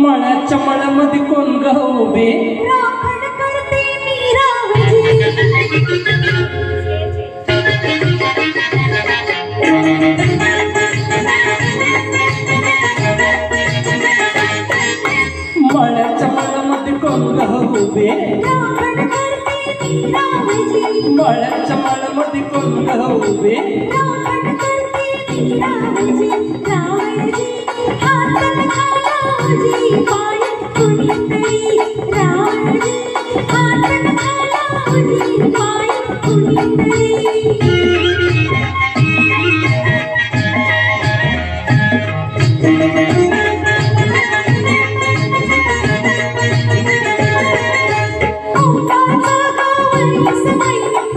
मळ्याच्या मळ्यामध्ये कोण ग उभे? राखण करते मी रावजी. मळ्याच्या मळ्यामध्ये कोण ग उभे? राखण करते मी रावजी. मळ्याच्या मळ्यामध्ये कोण ग उभे?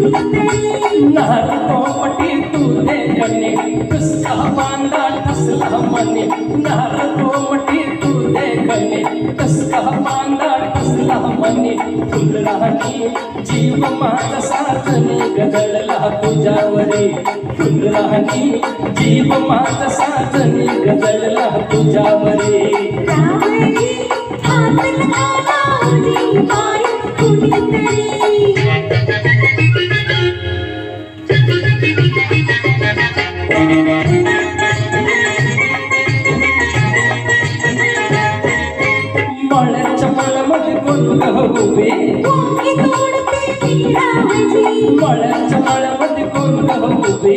नहर काटला चोरी काटली अंगाला पैठा पडता काटला आईच माझा धडधड करी उडते तू दे बांधा ठसला मने नार कोमटी तू दे कने बांधा ठसला मने फुलराणी जीव माझा साजनी गदळला तुझ्यावरी फुलराणी जीव माझा गदळला ಹೋಗುವೆ ಮಳ ಚಮಳ ಮತ್ತೆ ಕೊಂಡು ಹೋಗುವೆ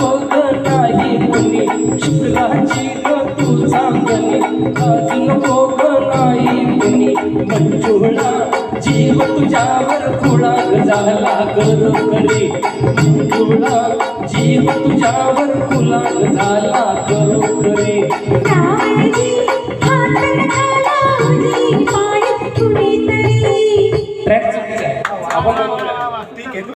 लाज नाही मुनी. शुक्राची ग तू चांदणी लाज नको नाही मुनी. मंजुळा जीव तुझ्यावर खुळा झाला करो करी मंजुळा जीव तुझ्यावर खुळा झाला